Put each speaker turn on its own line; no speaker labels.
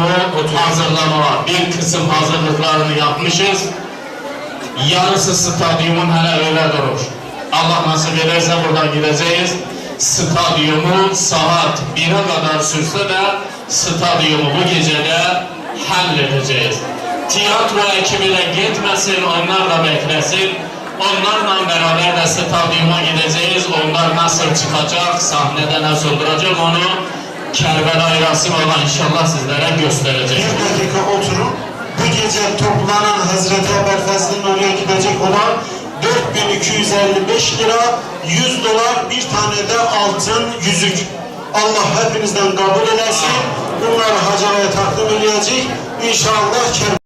hazırlama bir kısım hazırlıklarını yapmışız. Yarısı stadyumun hele öyle durur. Allah nasip ederse buradan gideceğiz. Stadyumu saat 1'e kadar sürse de stadyumu bu gecede halledeceğiz. Tiyatro ekibi de gitmesin, onlar da beklesin. Onlarla beraber de stadyuma gideceğiz. Onlar nasıl çıkacak, sahnede nasıl duracak onu Kerbela Rasimova inşallah sizlere gösterecek.
Bir dakika oturun. Bu gece toplanan Hazreti Eberfezli'nin oraya gidecek olan 4255 lira 100 dolar bir tane de altın yüzük. Allah hepinizden kabul edersin. Bunları hacaya takdim edecek. İnşallah